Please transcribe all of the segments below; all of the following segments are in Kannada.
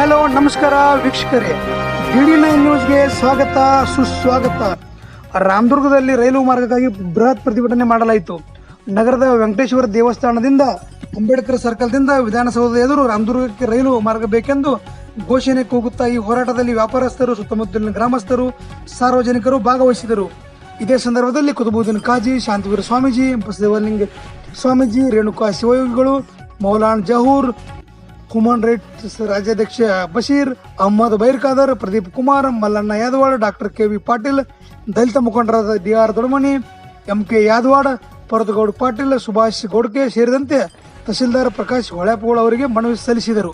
ಹಲೋ, ನಮಸ್ಕಾರ ವೀಕ್ಷಕರೇ. ಡಿಡಿ ನೈನ್ ನ್ಯೂಸ್ಗೆ ಸ್ವಾಗತ, ಸುಸ್ವಾಗತ. ರಾಮದುರ್ಗದಲ್ಲಿ ರೈಲು ಮಾರ್ಗಕ್ಕಾಗಿ ಬೃಹತ್ ಪ್ರತಿಭಟನೆ ಮಾಡಲಾಯಿತು. ನಗರದ ವೆಂಕಟೇಶ್ವರ ದೇವಸ್ಥಾನದಿಂದ, ಅಂಬೇಡ್ಕರ್ ಸರ್ಕಲ್ದಿಂದ ವಿಧಾನಸೌಧದ ಎದುರು ರಾಮದುರ್ಗಕ್ಕೆ ರೈಲು ಮಾರ್ಗ ಬೇಕೆಂದು ಘೋಷಣೆ ಕೂಗುತ್ತಾ ಈ ಹೋರಾಟದಲ್ಲಿ ವ್ಯಾಪಾರಸ್ಥರು, ಸುತ್ತಮುತ್ತಲಿನ ಗ್ರಾಮಸ್ಥರು, ಸಾರ್ವಜನಿಕರು ಭಾಗವಹಿಸಿದರು. ಇದೇ ಸಂದರ್ಭದಲ್ಲಿ ಕುತುಬುದ್ದೀನ್ ಕಾಜಿ, ಶಾಂತಿವೀರ ಸ್ವಾಮೀಜಿ ಬಸದೇವಲಿಂಗ ಸ್ವಾಮೀಜಿ, ರೇಣುಕಾ ಶಿವಯೋಗಿಗಳು, ಮೌಲಾನ್ ಜಹೂರ್ ಹುಮನ್ ರೈಟ್ಸ್ ರಾಜ್ಯಾಧ್ಯಕ್ಷ Basheer Ahmed Bairkadar Pradeep Kumar Mallanna Yadawad doctor K V Patil, ದಲಿತ ಮುಖಂಡರಾದ D R Dodamani M K Yadawad, Paradagouda Patil, Subhash Godke ಸೇರಿದಂತೆ ತಹಸೀಲ್ದಾರ್ ಪ್ರಕಾಶ್ ಹೊಳ್ಯಾಪಗೋಳ ಅವರಿಗೆ ಮನವಿ ಸಲ್ಲಿಸಿದರು.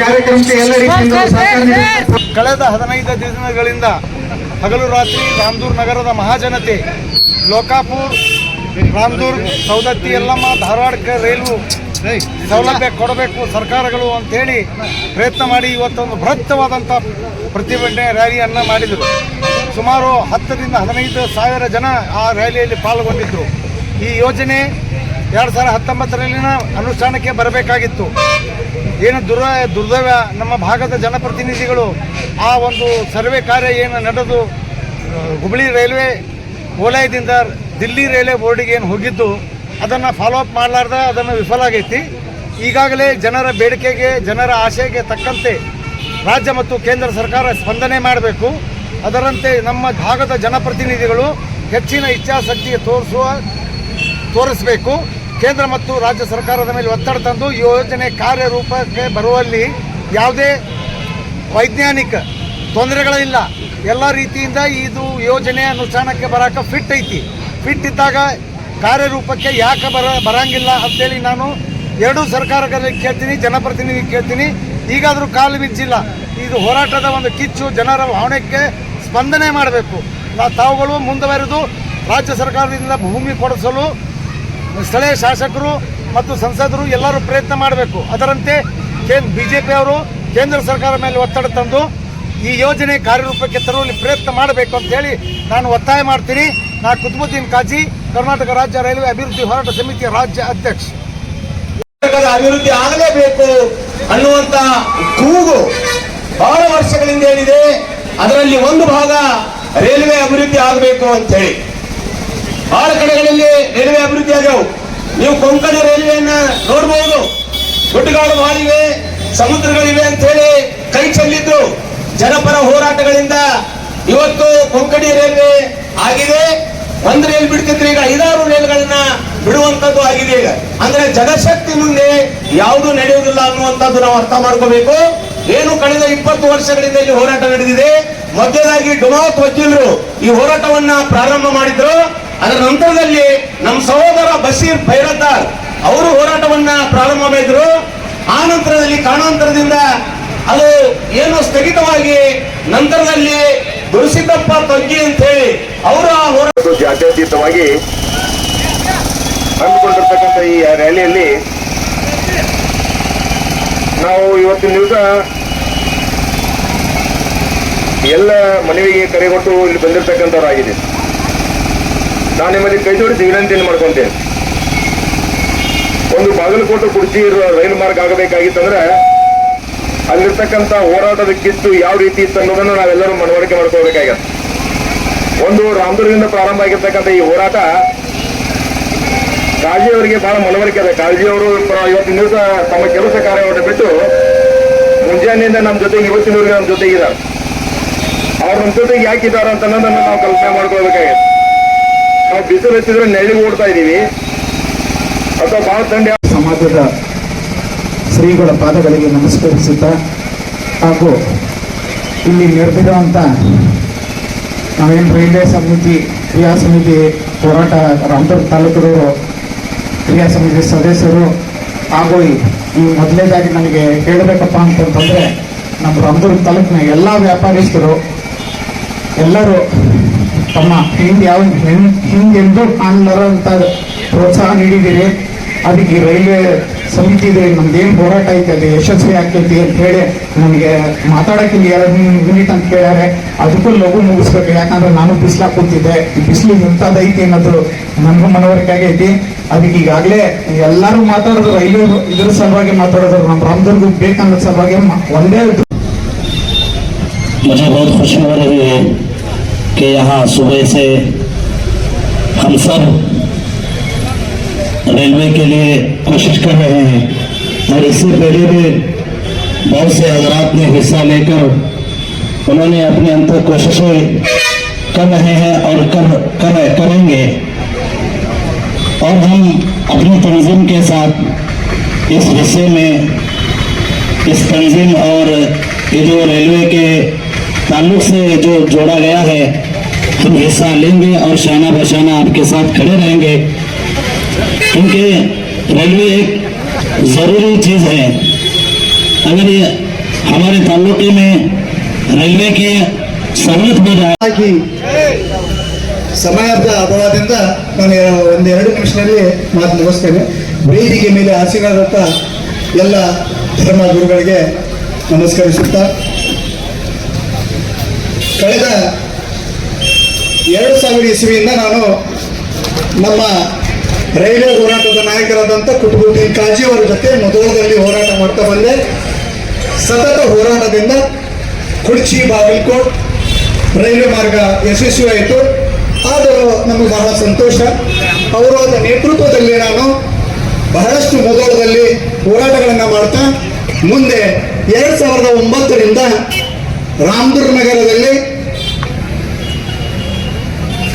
ಕಾರ್ಯಕ್ರಮಕ್ಕೆ ಎಲ್ಲ ರೀತಿಯಿಂದ ಸಹಕಾರ ನೀಡಿದ ಕಳೆದ ಹದಿನೈದು ದಿನಗಳಿಂದ ಹಗಲು ರಾತ್ರಿ ರಾಮದೂರ್ ನಗರದ ಮಹಾಜನತೆ ಲೋಕಾಪುರ್ ರಾಮದೂರ್ ಸೌದತ್ತಿ ಎಲ್ಲಮ್ಮ ಧಾರವಾಡಕ್ಕೆ ರೈಲು ಸೌಲಭ್ಯ ಕೊಡಬೇಕು ಸರ್ಕಾರಗಳು ಅಂತೇಳಿ ಪ್ರಯತ್ನ ಮಾಡಿ ಇವತ್ತೊಂದು ಬೃಹತ್ತವಾದಂಥ ಪ್ರತಿಭಟನೆ ರ್ಯಾಲಿಯನ್ನು ಮಾಡಿದರು. ಸುಮಾರು ಹತ್ತರಿಂದ ಹದಿನೈದು ಸಾವಿರ ಜನ ಆ ರ್ಯಾಲಿಯಲ್ಲಿ ಪಾಲ್ಗೊಂಡಿದ್ದರು ಈ ಯೋಜನೆ ಎರಡು ಸಾವಿರದ ಹತ್ತೊಂಬತ್ತರಲ್ಲಿನ ಅನುಷ್ಠಾನಕ್ಕೆ ಬರಬೇಕಾಗಿತ್ತು. ಏನು ದುರ ದುರ್ದವ್ಯ ನಮ್ಮ ಭಾಗದ ಜನಪ್ರತಿನಿಧಿಗಳು ಆ ಒಂದು ಸರ್ವೆ ಕಾರ್ಯ ಏನು ನಡೆದು ಹುಬ್ಬಳ್ಳಿ ರೈಲ್ವೆ ವಲಯದಿಂದ ದಿಲ್ಲಿ ರೈಲ್ವೆ ಬೋರ್ಡಿಗೆ ಏನು ಹೋಗಿದ್ದು, ಅದನ್ನು ಫಾಲೋ ಅಪ್ ಮಾಡಲಾರ್ದ, ಅದನ್ನು ವಿಫಲ ಆಗೈತಿ. ಈಗಾಗಲೇ ಜನರ ಬೇಡಿಕೆಗೆ, ಜನರ ಆಶಯಕ್ಕೆ ತಕ್ಕಂತೆ ರಾಜ್ಯ ಮತ್ತು ಕೇಂದ್ರ ಸರ್ಕಾರ ಸ್ಪಂದನೆ ಮಾಡಬೇಕು. ಅದರಂತೆ ನಮ್ಮ ಭಾಗದ ಜನಪ್ರತಿನಿಧಿಗಳು ಹೆಚ್ಚಿನ ಇಚ್ಛಾಶಕ್ತಿ ತೋರಿಸುವ, ತೋರಿಸಬೇಕು. ಕೇಂದ್ರ ಮತ್ತು ರಾಜ್ಯ ಸರ್ಕಾರದ ಮೇಲೆ ಒತ್ತಡ ತಂದು ಯೋಜನೆ ಕಾರ್ಯರೂಪಕ್ಕೆ ಬರುವಲ್ಲಿ ಯಾವುದೇ ವೈಜ್ಞಾನಿಕ ತೊಂದರೆಗಳಿಲ್ಲ. ಎಲ್ಲ ರೀತಿಯಿಂದ ಇದು ಯೋಜನೆ ಅನುಷ್ಠಾನಕ್ಕೆ ಬರೋಕೆ ಫಿಟ್ ಐತಿ. ಫಿಟ್ ಇದ್ದಾಗ ಕಾರ್ಯರೂಪಕ್ಕೆ ಯಾಕೆ ಬರ, ಬರಂಗಿಲ್ಲ ಅಂತೇಳಿ ನಾನು ಎರಡೂ ಸರ್ಕಾರಗಳಿಗೆ ಕೇಳ್ತೀನಿ ಜನಪ್ರತಿನಿಧಿ ಕೇಳ್ತೀನಿ. ಈಗಾದರೂ ಕಾಲು ಬಿಚ್ಚಿಲ್ಲ ಇದು ಹೋರಾಟದ ಒಂದು ಕಿಚ್ಚು. ಜನರ ಭಾವನೆಗೆ ಸ್ಪಂದನೆ ಮಾಡಬೇಕು. ತಾವುಗಳು ಮುಂದುವರೆದು ರಾಜ್ಯ ಸರ್ಕಾರದಿಂದ ಭೂಮಿ ಕೊಡಿಸಲು ಸ್ಥಳೀಯ ಶಾಸಕರು ಮತ್ತು ಸಂಸದರು ಎಲ್ಲರೂ ಪ್ರಯತ್ನ ಮಾಡಬೇಕು. ಅದರಂತೆ ಕೇಂದ್ರ ಬಿ ಜೆ ಪಿಯವರು ಕೇಂದ್ರ ಸರ್ಕಾರ ಮೇಲೆ ಒತ್ತಡ ತಂದು ಈ ಯೋಜನೆ ಕಾರ್ಯರೂಪಕ್ಕೆ ತರುವಲ್ಲಿ ಪ್ರಯತ್ನ ಮಾಡಬೇಕು ಅಂತ ಹೇಳಿ ನಾನು ಒತ್ತಾಯ ಮಾಡ್ತೀನಿ. ನಾ ಕುತುಬುದ್ದೀನ್ ಕಾಜಿ, ಕರ್ನಾಟಕ ರಾಜ್ಯ ರೈಲ್ವೆ ಅಭಿವೃದ್ಧಿ ಹೋರಾಟ ಸಮಿತಿಯ ರಾಜ್ಯ ಅಧ್ಯಕ್ಷ. ಅಭಿವೃದ್ಧಿ ಆಗಲೇಬೇಕು ಅನ್ನುವಂತ ಕೂಗು ಬಹಳ ವರ್ಷಗಳಿಂದ ಏನಿದೆ, ಅದರಲ್ಲಿ ಒಂದು ಭಾಗ ರೈಲ್ವೆ ಅಭಿವೃದ್ಧಿ ಆಗಬೇಕು ಅಂತ ಹೇಳಿ. ಬಹಳ ಕಡೆಗಳಲ್ಲಿ ರೈಲ್ವೆ ಅಭಿವೃದ್ಧಿ ಆಗ್ಯಾವು. ನೀವು ಕೊಂಕಣ ರೈಲ್ವೆಯನ್ನ ನೋಡಬಹುದು ಗುಡ್ಡಗಾಡು ಮಾಡಿವೆ ಸಮುದ್ರಗಳಿವೆ ಅಂತ ಹೇಳಿ ಕೈ ಚೆಲ್ಲಿದ್ರು. ಜನಪರ ಹೋರಾಟಗಳಿಂದ ಇವತ್ತು ಕೊಂಕಣಿ ರೈಲ್ವೆ ಆಗಿದೆ. ಒಂದು ರೈಲ್ ಬಿಡ್ತಿದ್ರೆ ಈಗ ಐದಾರು ರೈಲ್ಗಳನ್ನ ಬಿಡುವಂತದ್ದು ಆಗಿದೆ ಈಗ. ಅಂದ್ರೆ ಜನಶಕ್ತಿ ಮುಂದೆ ಯಾವುದು ನಡೆಯುವುದಿಲ್ಲ ಅನ್ನುವಂಥದ್ದು ನಾವು ಅರ್ಥ ಮಾಡ್ಕೋಬೇಕು. ಏನು ಕಳೆದ ಇಪ್ಪತ್ತು ವರ್ಷಗಳಿಂದ ಇಲ್ಲಿ ಹೋರಾಟ ನಡೆದಿದೆ. ಮಧ್ಯದಾಗಿ ಡುಮಾತ್ ವಕೀಲರು ಈ ಹೋರಾಟವನ್ನ ಪ್ರಾರಂಭ ಮಾಡಿದ್ರು. ಅದರ ನಂತರದಲ್ಲಿ ನಮ್ಮ ಸಹೋದರ ಬಶೀರ್ ಭೈರದ್ದಾರ್ ಅವರು ಹೋರಾಟವನ್ನ ಪ್ರಾರಂಭ ಮಾಡಿದ್ರು. ಆ ನಂತರದಲ್ಲಿ ಕಾರಣಾಂತರದಿಂದ ಅದು ಏನು ಸ್ಥಗಿತವಾಗಿ ನಂತರದಲ್ಲಿ ಗುರುಸಿದ್ದಪ್ಪ ತೊಗ್ಗಿ ಅಂತ ಹೇಳಿ ಅವರು ಆ ಹೋರಾಟ ಜಾತ್ಯತೀತವಾಗಿ ಈ ರ್ಯಾಲಿಯಲ್ಲಿ ನಾವು ಇವತ್ತಿನ ದಿವಸ ಎಲ್ಲ ಮನವಿಗೆ ಕರೆಗೊಟ್ಟು ಇಲ್ಲಿ ಬಂದಿರತಕ್ಕಂಥವ್ರಾಗಿದೆ ನಾನು ನಿಮ್ಮಲ್ಲಿ ಕೈ ಜೋಡಿಸಿ ವಿನಂತಿಯನ್ನು ಮಾಡ್ಕೊಂತೇನೆ. ಒಂದು ಬಾಗಲಕೋಟೆ ಕುರ್ಚಿ ಇರುವ ರೈಲು ಮಾರ್ಗ ಆಗಬೇಕಾಗಿತ್ತಂದ್ರೆ ಅಲ್ಲಿರ್ತಕ್ಕಂಥ ಹೋರಾಟದ ಕಿತ್ತು ಯಾವ ರೀತಿ ಇತ್ತು ಅನ್ನೋದನ್ನು ನಾವೆಲ್ಲರೂ ಮನವರಿಕೆ ಮಾಡ್ಕೋಬೇಕಾಗತ್ತೆ ಒಂದು ರಾಮದುರ್ಗದಿಂದ ಪ್ರಾರಂಭ ಆಗಿರ್ತಕ್ಕಂಥ ಈ ಹೋರಾಟ ಕಾಳಜಿಯವರಿಗೆ ಬಹಳ ಮನವರಿಕೆ ಇದೆ ಕಾಳಜಿಯವರು ಇವತ್ತಿನ ದಿವಸ ತಮ್ಮ ಕೆಲಸ ಕಾರ್ಯವನ್ನು ಬಿಟ್ಟು ಮುಂಜಾನೆಯಿಂದ ನಮ್ಮ ಜೊತೆಗೆ ಇವತ್ತಿನವರೆಗೆ ನಮ್ಮ ಜೊತೆಗಿದ್ದಾರೆ ಅವ್ರ ನಮ್ಮ ಜೊತೆಗೆ ಯಾಕಿದ್ದಾರೆ ಅಂತ ನಾವು ಕಲ್ಪನೆ ಮಾಡ್ಕೊಳ್ಬೇಕಾಗತ್ತೆ ಬಿಸಿಲು ಹಚ್ಚಿದ್ರೆ ನೆರಳಿಗೆ ಓಡ್ತಾ ಇದೀವಿ ಅಥವಾ ಬಹಳ ತಂಡ ಸಮಾಜದ ಶ್ರೀಗಳ ಪಾದಗಳಿಗೆ ನಮಸ್ಕರಿಸುತ್ತಾ ಹಾಗೂ ಇಲ್ಲಿ ನೆರೆದಿರುವಂಥ ನಾವೇನು ರೈಲ್ವೆ ಸಮಿತಿ, ಕ್ರಿಯಾ ಸಮಿತಿ ಹೋರಾಟ ರಾಮದುರ್ಗ ತಾಲೂಕದವರು ಕ್ರಿಯಾ ಸಮಿತಿ ಸದಸ್ಯರು ಹಾಗೂ ಈ ಈ ಮೊದಲನೇದಾಗಿ ನನಗೆ ಹೇಳಬೇಕಪ್ಪ ಅಂತಂತಂದರೆ ನಮ್ಮ ರಾಮದುರ್ಗ ತಾಲೂಕಿನ ಎಲ್ಲ ವ್ಯಾಪಾರಸ್ಥರು, ಎಲ್ಲರೂ ತಮ್ಮ ಹಿಂದೆ ಯಾವ ಹಿಂದೆಂದೂ ಕಾಣಲಾರಂತ ಪ್ರೋತ್ಸಾಹ ನೀಡಿದ್ದೀರಿ ಅದಕ್ಕೆ ಈ ರೈಲ್ವೆ ಸಮಿತಿ ಇದೆ ನಮ್ದೇನು ಹೋರಾಟ ಐತೆ ಅದು ಯಶಸ್ವಿ ಆಗ್ತೈತಿ ಅಂತ ಹೇಳಿ ನನಗೆ ಮಾತಾಡಕ್ಕೆ ಇಲ್ಲಿ ಎರಡು ಮಿನಿಟ್ ಅಂತ ಕೇಳ್ಯಾರೆ ಅದಕ್ಕೂ ಲಘು ಮುಗಿಸ್ಬೇಕು ಯಾಕಂದ್ರೆ ನಾನು ಬಿಸಿಲಾಗ ಕೂತಿದ್ದೆ ಈ ಬಿಸಿಲು ಇಂಥದ್ದೈತಿ ಅನ್ನೋದು ನನಗೂ ಮನವರಿಕೆ ಆಗೈತಿ ಅದಕ್ಕೆ ಈಗಾಗಲೇ ಎಲ್ಲರೂ ಮಾತಾಡೋದು ರೈಲ್ವೆ ಇದ್ರ ಸಲುವಾಗಿ ಮಾತಾಡೋದು ನಮ್ಮ ರಾಮದುರ್ಗ ಬೇಕನ್ನೋ ಸಲುವಾಗಿ ಮ- ಒಂದೇ मुझे बहुत खुशी हो रही है कि यहाँ सुबह से हम सब रेलवे के लिए कोशिश कर रहे हैं। और इससे पहले भी बहुत से हजरात ने हिस्सा लेकर उन्होंने अपने अंतर कोशिशें कर रहे हैं और कर, कर करेंगे। और हम अपनी तंजीम के साथ इस हिस्से में इस तंजीम और ये जो रेलवे के ताल्लुक से जो जोड़ा गया है हम हिस्सा लेंगे और शाना बशाना आपके साथ खड़े रहेंगे क्योंकि रेलवे एक ज़रूरी चीज़ है अगर ये हमारे ताल्लुके में रेलवे की सहूलत हो जाए ಹಾಗಾಗಿ ಸಮಯದ ಅಭಾವದಿಂದ ನಾನು ಒಂದೆರಡು ನಿಮಿಷದಲ್ಲಿ ಮಾತು ಮುಗಿಸ್ತೇನೆ ವೇದಿಕೆ ಮೇಲೆ ಆಸೀನರಾದಂಥ ಎಲ್ಲ ಧರ್ಮ ಗುರುಗಳಿಗೆ ನಮಸ್ಕರಿಸುತ್ತಾ ಕಳೆದ ಎರಡು ಸಾವಿರ ಇಸ್ವಿಯಿಂದ ನಾನು ನಮ್ಮ ರೈಲ್ವೆ ಹೋರಾಟದ ನಾಯಕರಾದಂಥ ಕಾಜಿ ಅವರ ಜೊತೆ ಮೊದಲದಲ್ಲಿ ಹೋರಾಟ ಮಾಡ್ತಾ ಬಂದೆ. ಸತತ ಹೋರಾಟದಿಂದ ಕುಡ್ಚಿ, ಬಾಗಲಕೋಟ್ ರೈಲ್ವೆ ಮಾರ್ಗ ಯಶಸ್ವಿ ಆಯಿತು ಆದರೂ ನಮಗೆ ಬಹಳ ಸಂತೋಷ. ಅವರ ನೇತೃತ್ವದಲ್ಲಿ ನಾನು ಬಹಳಷ್ಟು ಮೊದಲದಲ್ಲಿ ಹೋರಾಟಗಳನ್ನು ಮಾಡ್ತಾ, ಮುಂದೆ ಎರಡು ಸಾವಿರದ ಒಂಬತ್ತರಿಂದ ರಾಮದುರ್ಗ ನಗರದಲ್ಲಿ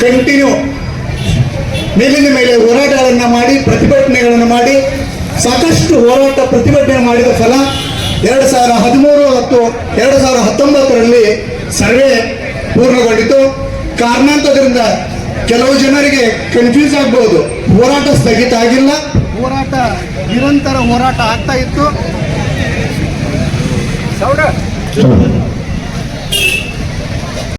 ಕಂಟಿನ್ಯೂ ಮೇಲಿನ ಮೇಲೆ ಹೋರಾಟಗಳನ್ನು ಮಾಡಿ ಪ್ರತಿಭಟನೆಗಳನ್ನು ಮಾಡಿ ಸಾಕಷ್ಟು ಹೋರಾಟ ಪ್ರತಿಭಟನೆ ಮಾಡಿದ ಫಲ ಎರಡು ಸಾವಿರ ಹದಿಮೂರು ಮತ್ತು ಎರಡು ಸಾವಿರ ಹತ್ತೊಂಬತ್ತರಲ್ಲಿ ಸರ್ವೆ ಪೂರ್ಣಗೊಂಡಿತು. ಕಾರಣಾಂತರದಿಂದ ಕೆಲವು ಜನರಿಗೆ ಕನ್ಫ್ಯೂಸ್ ಆಗ್ಬೋದು. ಹೋರಾಟ ಸ್ಥಗಿತ ಆಗಿಲ್ಲ. ಹೋರಾಟ ನಿರಂತರ ಹೋರಾಟ ಆಗ್ತಾ ಇತ್ತು.